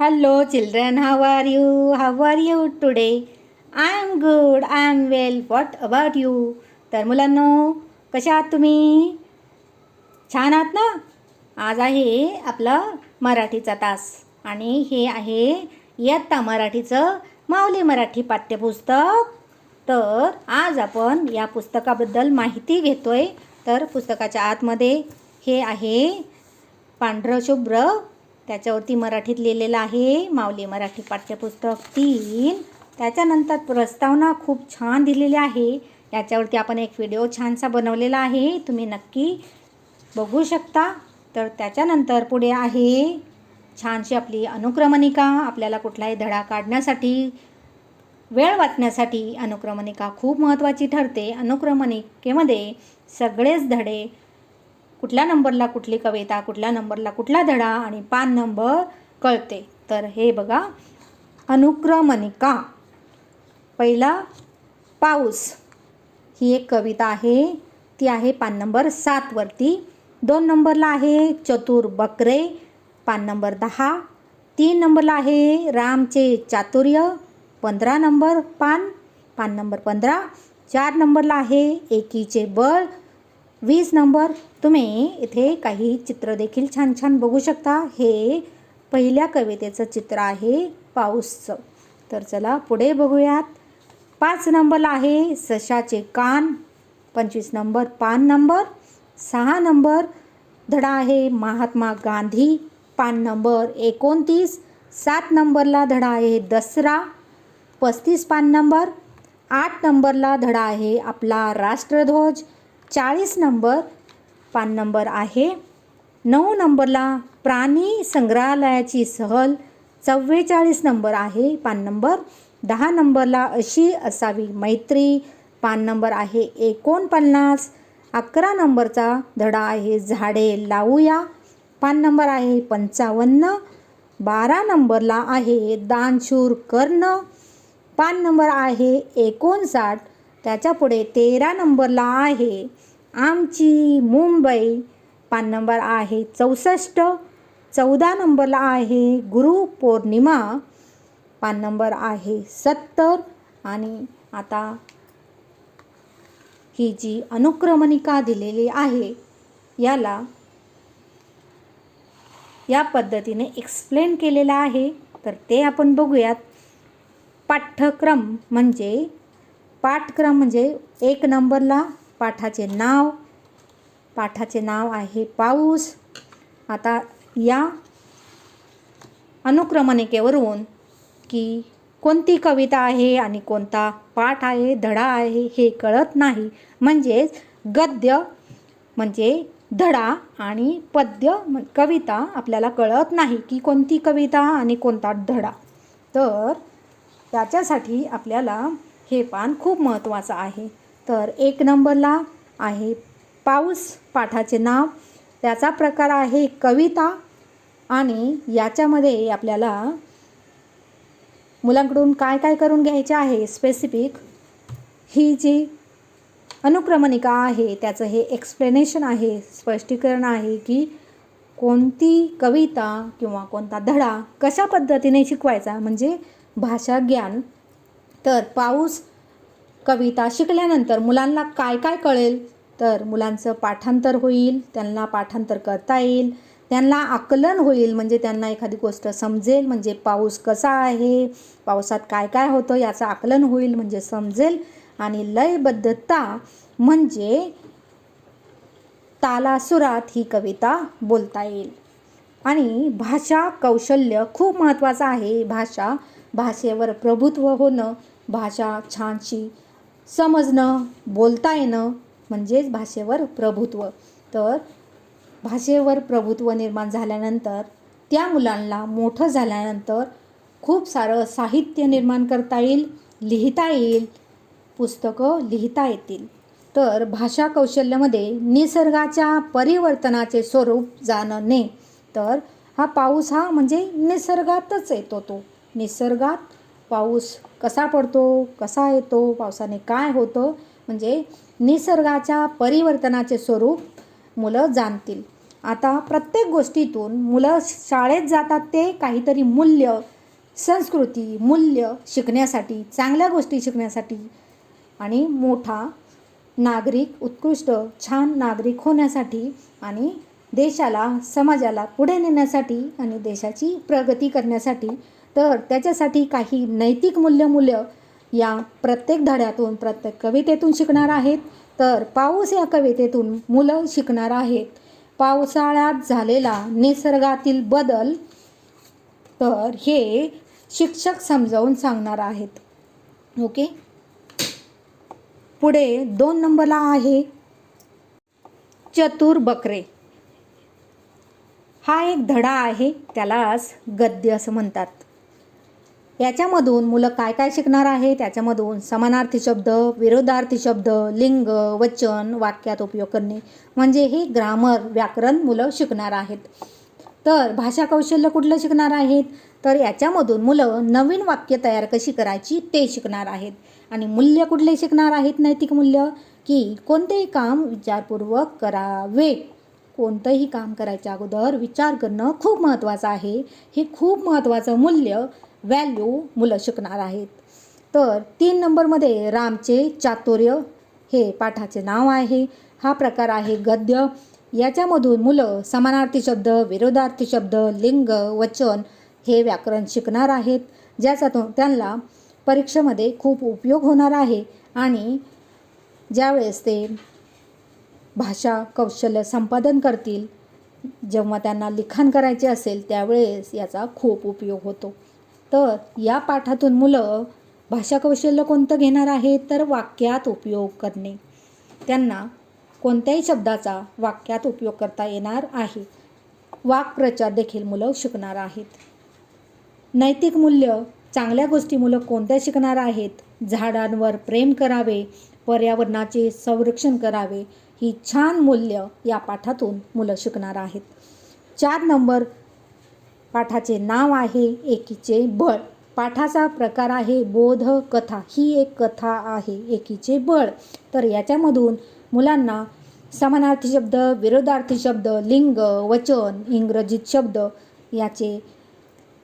Hello, children. How are you? How are you today? I am good. I am well. What about you? तर मुलांनो कशा आहात तुम्ही छान आहात ना आज आहे आपला मराठीचा तास आणि हे आहे इयत्ता मराठीचं माऊली मराठी पाठ्यपुस्तक तर आज आपण या पुस्तकाबद्दल माहिती घेतोय तर पुस्तकाच्या आतमध्ये हे आहे पांढरं शुभ्र त्याच्यावरती मराठीत लिहिलेलं आहे माऊली मराठी पाठ्यपुस्तक तीन. त्याच्यानंतर प्रस्तावना खूप छान दिलेली आहे. याच्यावरती आपण एक व्हिडिओ छानसा बनवलेला आहे. तुम्ही नक्की बघू शकता. तर त्याच्यानंतर पुढे आहे छानशी आपली अनुक्रमणिका. आपल्याला कुठलाही धडा काढण्यासाठी वेळ वाचण्यासाठी अनुक्रमणिका खूप महत्त्वाची ठरते. अनुक्रमणिकेमध्ये सगळेच धडे कुठल्या नंबरला कुठली कविता कुठल्या नंबरला कुठला धडा आणि पान नंबर कळते. तर हे बघा. अनुक्रमणिका. पहिला पाऊस. ही एक कविता आहे. ती आहे पान नंबर सातवरती दोन नंबरला आहे चतुर बकरे पान नंबर दहा. तीन नंबरला आहे रामचे चातुर्य पंधरा नंबर पान पान नंबर पंधरा. चार नंबरला आहे एकीचे बळ वीस नंबर. तुम्ही इथे काही चित्र देखील छान छान बघू शकता. हे पहिल्या कवितेचं चित्र आहे पाऊसचं. तर चला पुढे बघूयात. पाच नंबरला आहे सशाचे कान. पंचवीस नंबर पान नंबर. सहा नंबर धडा आहे महात्मा गांधी. पान नंबर एकोणतीस. सात नंबरला धडा आहे दसरा. पस्तीस पान नंबर. आठ नंबरला धडा आहे आपला राष्ट्रध्वज. चाळीस नंबर पान नंबर आहे. नऊ नंबरला प्राणी संग्रहालयाची सहल चव्वेचाळीस नंबर आहे पान नंबर. दहा नंबरला अशी असावी मैत्री पान नंबर आहे एकोणपन्नास. अकरा नंबरचा धडा आहे झाडे लावूया पान नंबर आहे पंचावन्न. बारा नंबरला आहे दानशूर कर्ण पान नंबर आहे एकोणसाठ. त्याच्या पुढे तेरा नंबरला आहे. आमची मुंबई पान नंबर आहे चौसष्ट. चौदा नंबरला आहे गुरुपौर्णिमा पान नंबर आहे सत्तर. आणि आता ही जी अनुक्रमणिका दिलेली आहे याला या पद्धतीने एक्सप्लेन केलेलं आहे. तर ते आपण बघूयात. पाठ्यक्रम म्हणजे पाठक्रम म्हणजे एक नंबरला पाठाचे नाव पाठाचे नाव आहे पाऊस. आता या अनुक्रमणिकेवरून की कोणती कविता आहे आणि कोणता पाठ आहे धडा आहे हे कळत नाही. म्हणजेच गद्य म्हणजे धडा आणि पद्य कविता आपल्याला कळत नाही की कोणती कविता आणि कोणता धडा. तर त्याच्यासाठी आपल्याला हे पान खूप महत्त्वाचं आहे. तर एक नंबरला आहे पाऊस पाठाचे नाव. त्याचा प्रकार आहे कविता आणि याच्यामध्ये आपल्याला मुलांकडून काय काय करून घ्यायचे आहे स्पेसिफिक ही जी अनुक्रमणिका आहे त्याचं हे एक्सप्लेनेशन आहे स्पष्टीकरण आहे की कोणती कविता किंवा कोणता धडा कशा पद्धतीने शिकवायचा म्हणजे भाषा ज्ञान तर पाऊस कविता शिकल्यानंतर मुलांना काय काय कळेल? तर मुलांचं पाठांतर होईल त्यांना पाठांतर करता येईल त्यांना आकलन होईल म्हणजे त्यांना एखादी गोष्ट समजेल म्हणजे पाऊस कसा आहे पावसात काय काय होतं याचं आकलन होईल म्हणजे समजेल. आणि लयबद्धता म्हणजे तालासुरात ही कविता बोलता येईल. आणि भाषा कौशल्य खूप महत्त्वाचं आहे. भाषा भाषेवर प्रभुत्व होणं भाषा छानशी समजणं बोलता येणं म्हणजेच भाषेवर प्रभुत्व. तर भाषेवर प्रभुत्व निर्माण झाल्यानंतर त्या मुलांना मोठं झाल्यानंतर खूप सारं साहित्य निर्माण करता येईल लिहिता येईल पुस्तकं लिहिता येतील. तर भाषा कौशल्यामध्ये निसर्गाच्या परिवर्तनाचे स्वरूप जाणणे तर हा पाऊस हा म्हणजे निसर्गातच येतो तो. निसर्गात पाऊस कसा पडतो कसा येतो पावसाने काय होतं म्हणजे निसर्गाच्या परिवर्तनाचे स्वरूप मुलं जाणतील. आता प्रत्येक गोष्टीतून मुलं शाळेत जातात ते काहीतरी मूल्य संस्कृती मूल्य शिकण्यासाठी चांगल्या गोष्टी शिकण्यासाठी. आणि मोठा नागरिक उत्कृष्ट छान नागरिक होण्यासाठी आणि देशाला समाजाला पुढे नेण्यासाठी आणि देशाची प्रगती करण्यासाठी तर त्याच्यासाठी काही नैतिक मूल्य या प्रत्येक धड्यातून प्रत्येक कवितेतून शिकणार आहेत. तर पाऊस या कवितेतून मुलं शिकणार आहेत. पावसाळ्यात झालेला निसर्गातील बदल तर हे शिक्षक समजावून सांगणार आहेत. ओके? पुढे दोन नंबरला आहे. चतुर बकरे. हा एक धडा आहे त्यालाच गद्य असं म्हणतात. याच्यामधून मुलं काय काय शिकणार आहे त्याच्यामधून समानार्थी शब्द विरोधार्थी शब्द लिंग वचन वाक्यात उपयोग करणे. म्हणजे हे ग्रामर व्याकरण मुलं शिकणार आहेत. तर भाषा कौशल्य कुठलं शिकणार आहेत? तर याच्यामधून मुलं नवीन वाक्य तयार कशी करायची ते शिकणार आहेत. आणि मूल्य कुठले शिकणार आहेत? नैतिक मूल्य? की कोणतेही काम विचारपूर्वक करावे. कोणतंही काम करायच्या अगोदर विचार करणं खूप महत्त्वाचं आहे. हे खूप महत्त्वाचं मूल्य व्हॅल्यू मुलं शिकणार आहेत. तर तीन नंबरमध्ये रामचे चातुर्य हे पाठाचे नाव आहे. हा प्रकार आहे गद्य. याच्यामधून मुलं समानार्थी शब्द विरोधार्थी शब्द लिंग वचन हे व्याकरण शिकणार आहेत. ज्याच्यातून त्यांना परीक्षेमध्ये खूप उपयोग होणार आहे आणि ज्यावेळेस ते भाषा कौशल्य संपादन करतील जेव्हा त्यांना लिखाण करायचे असेल त्यावेळेस याचा खूप उपयोग होतो. तर या पाठातून मुलं भाषा कौशल्य कोणतं घेणार आहे तर वाक्यात उपयोग करणे. त्यांना कोणत्याही शब्दाचा वाक्यात उपयोग करता येणार आहे. वाक्प्रचार देखील मुलं शिकणार आहेत. नैतिक मूल्य चांगल्या गोष्टी मुलं कोणत्या शिकणार आहेत? झाडांवर प्रेम करावे पर्यावरणाचे संरक्षण करावे ही छान मूल्य या पाठातून मुलं शिकणार आहेत. चार नंबर पाठाचे नाव आहे एकीचे बळ. पाठाचा प्रकार आहे बोध कथा ही एक कथा आहे एकीचे बळ. तर याच्यामधून मुलांना समानार्थी शब्द विरोधार्थी शब्द लिंग वचन इंग्रजीत शब्द याचे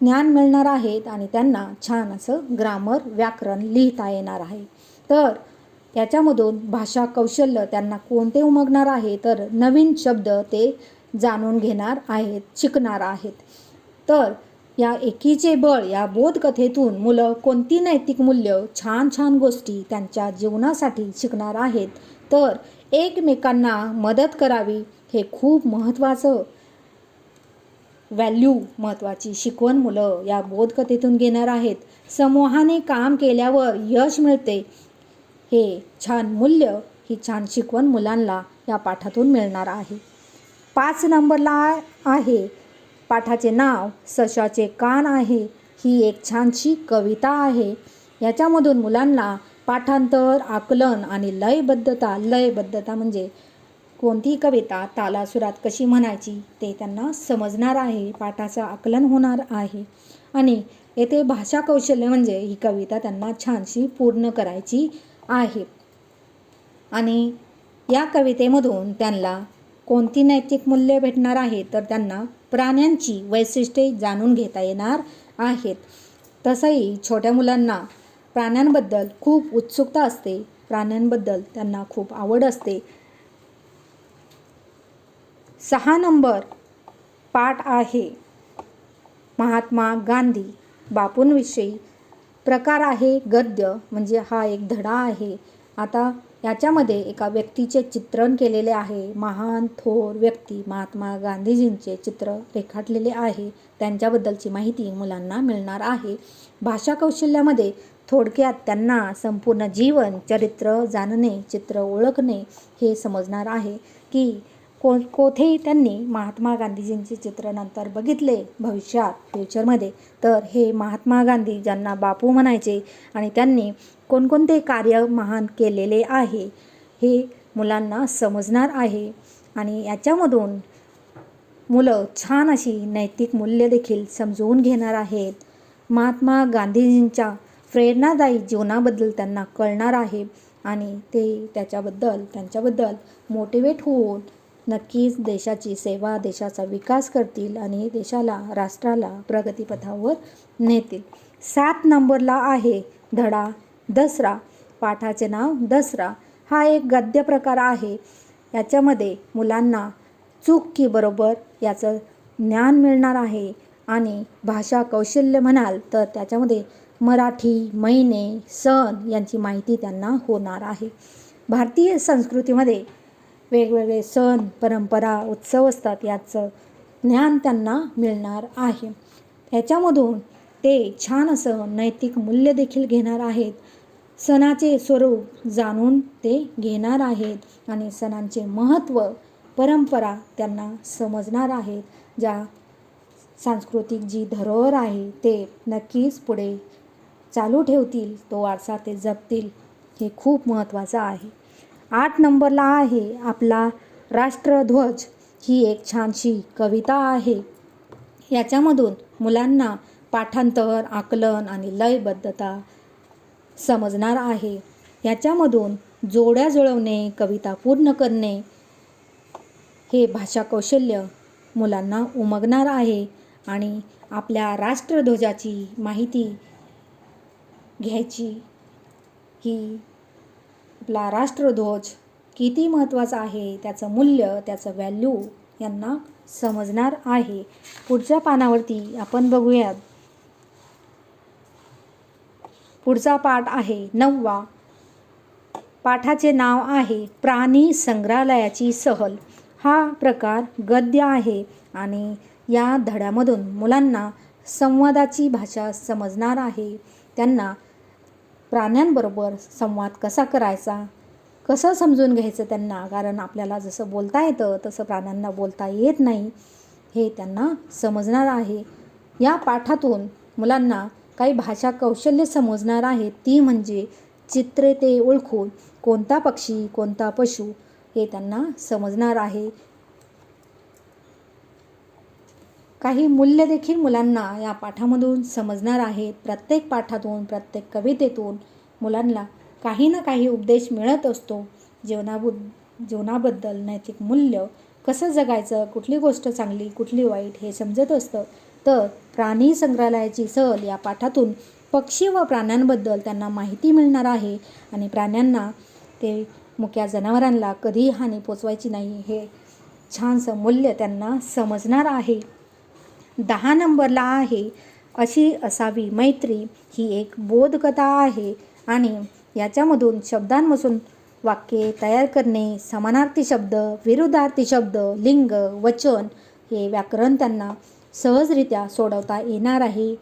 ज्ञान मिळणार आहेत आणि त्यांना छान असं ग्रामर व्याकरण लिहिता येणार आहे. तर याच्यामधून भाषा कौशल्य त्यांना कोणते उमगणार आहे? तर नवीन शब्द ते जाणून घेणार आहेत शिकणार आहेत. तर या एकीचे बळ या बोधकथेतून मुलं कोणती नैतिक मूल्य छान छान गोष्टी त्यांच्या जीवनासाठी शिकणार आहेत तर एकमेकांना मदत करावी हे खूप महत्त्वाचं व्हॅल्यू महत्त्वाची शिकवण मुलं या बोधकथेतून घेणार आहेत. समूहाने काम केल्यावर यश मिळते. हे छान मूल्य ही छान शिकवण मुलांना या पाठातून मिळणार आहे. पाच नंबरला आहे पाठाचे नाव सशाचे कान आहे. ही एक छानशी कविता आहे. याच्यामधून मुलांना पाठांतर आकलन आणि लयबद्धता लयबद्धता म्हणजे कोणतीही कविता तालासुरात कशी म्हणायची ते त्यांना समजणार आहे पाठाचं आकलन होणार आहे. आणि येथे भाषा कौशल्य म्हणजे ही कविता त्यांना छानशी पूर्ण करायची आहे. आणि या कवितेमधून त्यांना कोणती नैतिक मूल्ये भेटणार आहे तर त्यांना प्राण्यांची वैशिष्ट्ये जाणून घेता येणार आहेत. तसंही छोट्या मुलांना प्राण्यांबद्दल खूप उत्सुकता असते. प्राण्यांबद्दल त्यांना खूप आवड असते. सहा नंबर पाठ आहे. महात्मा गांधी. बापूंविषयी प्रकार आहे गद्य म्हणजे हा एक धडा आहे. आता याच्यामध्ये एका व्यक्तीचे चित्रण केलेले आहे. महान थोर व्यक्ती महात्मा गांधीजींचे चित्र रेखाटलेले आहे. त्यांच्याबद्दलची माहिती मुलांना मिळणार आहे. भाषा कौशल्यामध्ये थोडक्यात त्यांना संपूर्ण जीवन चरित्र जाणणे चित्र ओळखणे हे समजणार आहे की को कोठेही त्यांनी महात्मा गांधीजींचे चित्र नंतर बघितले भविष्यात फ्युचरमध्ये तर हे महात्मा गांधी ज्यांना बापू म्हणायचे आणि त्यांनी कोणकोणते कार्य महान केलेले आहे हे मुलांना समजणार आहे. आणि याच्यामधून मुलं छान अशी नैतिक मूल्य देखील समजवून घेणार आहेत. महात्मा गांधीजींच्या प्रेरणादायी जीवनाबद्दल त्यांना कळणार आहे. आणि ते त्याच्याबद्दल त्यांच्याबद्दल मोटिवेट होऊन नक्कीच देशाची सेवा देशाचा विकास करतील आणि देशाला राष्ट्राला प्रगतीपथावर नेतील. सात नंबरला आहे धडा दसरा पाठाचे नाव दसरा हा एक गद्य प्रकार आहे. याच्यामध्ये मुलांना चूक की बरोबर याचं ज्ञान मिळणार आहे आणि भाषा कौशल्य म्हणाल तर त्याच्यामध्ये मराठी महिने सण यांची माहिती त्यांना होणार आहे. भारतीय संस्कृतीमध्ये वेगवेगळे सण परंपरा उत्सव असतात याचं ज्ञान त्यांना मिळणार आहे. याच्यामधून ते छान असं नैतिक मूल्य देखील घेणार आहेत. सणाचे स्वरूप जाणून ते घेणार आहेत आणि सणांचे महत्त्व परंपरा त्यांना समजणार आहेत ज्या सांस्कृतिक जी धरोहर आहे ते नक्कीच पुढे चालू ठेवतील तो वारसा ते जपतील हे खूप महत्त्वाचं आहे. आठ नंबरला आहे आपला राष्ट्रध्वज. ही एक छानशी कविता आहे. याच्यामधून मुलांना पाठांतर आकलन आणि लयबद्धता समजणार आहे. याच्यामधून जोड्या जुळवणे कविता पूर्ण करणे हे भाषा कौशल्य मुलांना उमगणार आहे आणि आपल्या राष्ट्रध्वजाची माहिती घ्यायची की आपला राष्ट्रध्वज किती महत्त्वाचा आहे त्याचं मूल्य त्याचं व्हॅल्यू यांना समजणार आहे. पुढच्या पानावरती आपण बघूयात. पुढचा पाठ आहे नववा. पाठाचे नाव आहे प्राणी संग्रहालयाची सहल. हा प्रकार गद्य आहे आणि या धड्यामधून मुलांना संवादाची भाषा समजणार आहे. त्यांना प्राण्यांबरोबर संवाद कसा करायचा? कसं समजून घ्यायचं त्यांना? कारण आपल्याला जसं बोलता येतं तसं प्राण्यांना बोलता येत नाही हे त्यांना समजणार आहे. या पाठातून मुलांना काही भाषा कौशल्य समजणार आहेत ती म्हणजे चित्रे ते ओळखून कोणता पक्षी कोणता पशु हे त्यांना समजणार आहे. काही मूल्य देखील मुलांना या पाठामधून समजणार आहेत प्रत्येक पाठातून प्रत्येक कवितेतून मुलांना काही ना काही उपदेश मिळत असतो. जीवनाबुद जीवनाबद्दल नैतिक मूल्य कसं जगायचं कुठली गोष्ट चांगली कुठली वाईट हे समजत असतं. तर प्राणी संग्रहालयाची सहल या पाठातून पक्षी व प्राण्यांबद्दल त्यांना माहिती मिळणार आहे आणि प्राण्यांना ते मुक्या जनावरांना कधीही हानी पोचवायची नाही हे छानसं मूल्य त्यांना समजणार आहे. दहा नंबरला आहे. अशी असावी मैत्री ही एक बोधकथा आहे आणि याच्यामधून शब्दांमधून वाक्ये तयार करणे समानार्थी शब्द विरुद्धार्थी शब्द लिंग वचन हे व्याकरण त्यांना सहजरित्या सोडवता येणार आहे.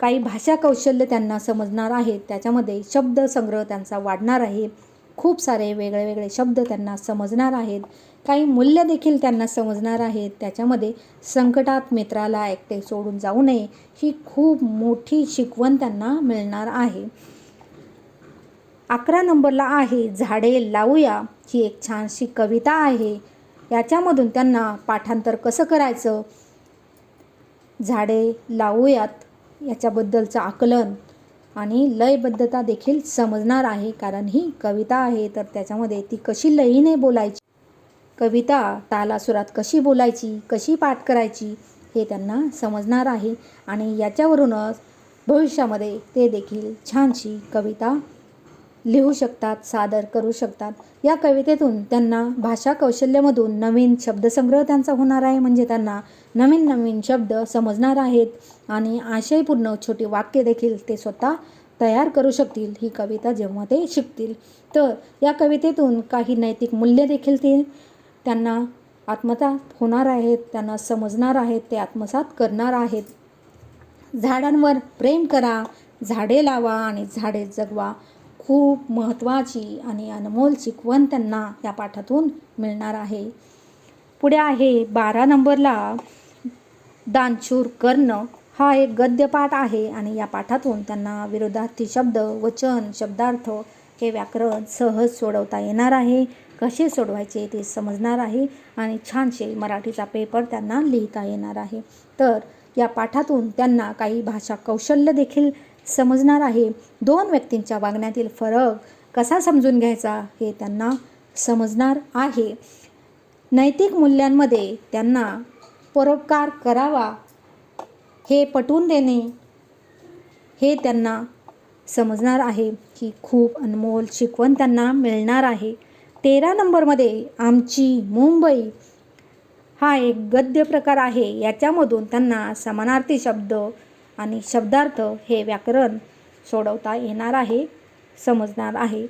काही भाषा कौशल्य त्यांना समजणार आहेत त्याच्यामध्ये शब्दसंग्रह त्यांचा वाढणार आहे. खूप सारे वेगळे वेगळे शब्द त्यांना समजणार आहेत. काही मूल्य देखील त्यांना समजणार आहेत. त्याच्यामध्ये संकटात मित्राला एकटे सोडून जाऊ नये ही खूप मोठी शिकवण त्यांना मिळणार आहे. अकरा नंबरला आहे झाडे लावूया ही एक छानशी कविता आहे. याच्यामधून त्यांना पाठांतर कसं करायचं? झाडे लावूयात याच्याबद्दलचं आकलन. आणि लयबद्धता देखील समजणार आहे कारण ही कविता आहे तर त्याच्यामध्ये ती कशी लयीने बोलायची? कविता तालासुरात कशी बोलायची? कशी पाठ करायची? हे त्यांना समजणार आहे. आणि याच्यावरूनच भविष्यामध्ये ते देखील छानशी कविता लिहू शकतात सादर करू शकतात. या कवितेतून त्यांना भाषा कौशल्यामधून नवीन शब्दसंग्रह त्यांचा होणार आहे. म्हणजे त्यांना नवीन नवीन शब्द समजणार आहेत आणि आशयपूर्ण छोटी वाक्य देखील ते स्वतः तयार करू शकतील. ही कविता जेव्हा ते शिकतील. तर या कवितेतून काही नैतिक मूल्य देखील ते त्यांना आत्मसात होणार आहेत त्यांना समजणार आहेत ते आत्मसात करणार आहेत. झाडांवर प्रेम करा झाडे लावा आणि झाडे जगवा. खूप महत्त्वाची आणि अनमोल शिकवण त्यांना या पाठातून मिळणार आहे. पुढे आहे बारा नंबरला दानशूर कर्ण हा एक गद्यपाठ आहे आणि या पाठातून त्यांना विरोधार्थी शब्द वचन शब्दार्थ हे व्याकरण सहज सोडवता येणार आहे. कसे सोडवायचे ते समजणार आहे आणि छानसे मराठीचा पेपर त्यांना लिहिता येणार आहे. तर या पाठातून त्यांना काही भाषा कौशल्य देखील समजणार आहे. दोन व्यक्तींच्या वागण्यातील फरक कसा समजून घ्यायचा हे त्यांना समजणार आहे. नैतिक मूल्यांमध्ये त्यांना परोपकार करावा हे पटवून देणे हे त्यांना समजणार आहे की खूप अनमोल शिकवण त्यांना मिळणार आहे. तेरा नंबरमध्ये आमची मुंबई हा एक गद्य प्रकार आहे. याच्यामधून त्यांना समानार्थी शब्द आणि शब्दार्थ हे व्याकरण सोडवता येणार आहे समजणार आहे.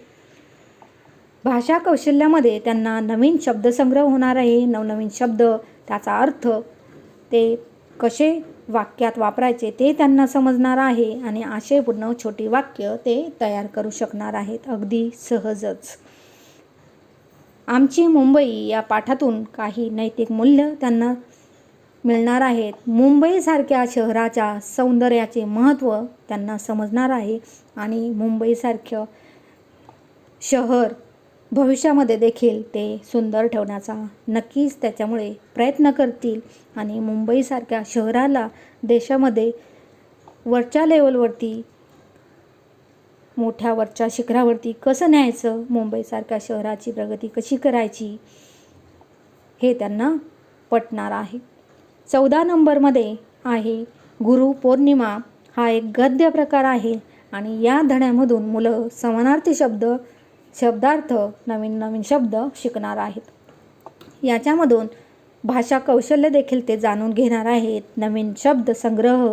भाषा कौशल्यामध्ये त्यांना नवीन शब्दसंग्रह होणार आहे. नवनवीन शब्द त्याचा अर्थ ते कसे वाक्यात वापरायचे ते त्यांना समजणार आहे आणि आशयपूर्ण छोटी वाक्य ते तयार करू शकणार आहेत. अगदी सहजच. आमची मुंबई या पाठातून काही नैतिक मूल्य त्यांना मिळणार आहेत. मुंबईसारख्या शहराच्या सौंदर्याचे महत्त्व त्यांना समजणार आहे आणि मुंबईसारखं शहर भविष्यामध्ये देखील ते सुंदर ठेवण्याचा नक्कीच त्याच्यामुळे प्रयत्न करतील आणि मुंबईसारख्या शहराला देशामध्ये वरच्या लेवलवरती मोठ्या वरच्या शिखरावरती कसं न्यायचं मुंबईसारख्या शहराची प्रगती कशी करायची हे त्यांना पटणार आहे. चौदा नंबरमध्ये आहे. गुरु पौर्णिमा हा एक गद्य प्रकार आहे आणि या धड्यामधून मुलं समानार्थी शब्द शब्दार्थ नवीन नवीन शब्द शिकणार आहेत. याच्यामधून भाषा कौशल्य देखील ते जाणून घेणार आहेत. नवीन शब्द संग्रह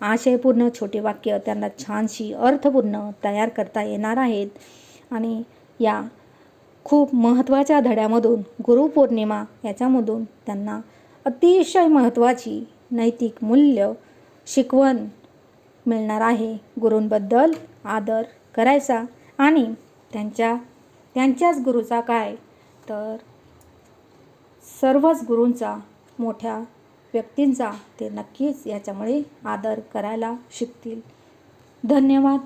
आशयपूर्ण छोटी वाक्य त्यांना छानशी अर्थपूर्ण तयार करता येणार आहेत. आणि या खूप महत्त्वाच्या धड्यामधून गुरुपौर्णिमा याच्यामधून त्यांना अतिशय महत्त्वाची नैतिक मूल्य शिकवण मिळणार आहे. गुरूंबद्दल आदर करायचा आणि त्यांच्या त्यांच्याच गुरुचा काय? तर सर्वच गुरूंचा मोठ्या व्यक्तींचा ते नक्कीच याच्यामुळे आदर करायला शिकतील. धन्यवाद.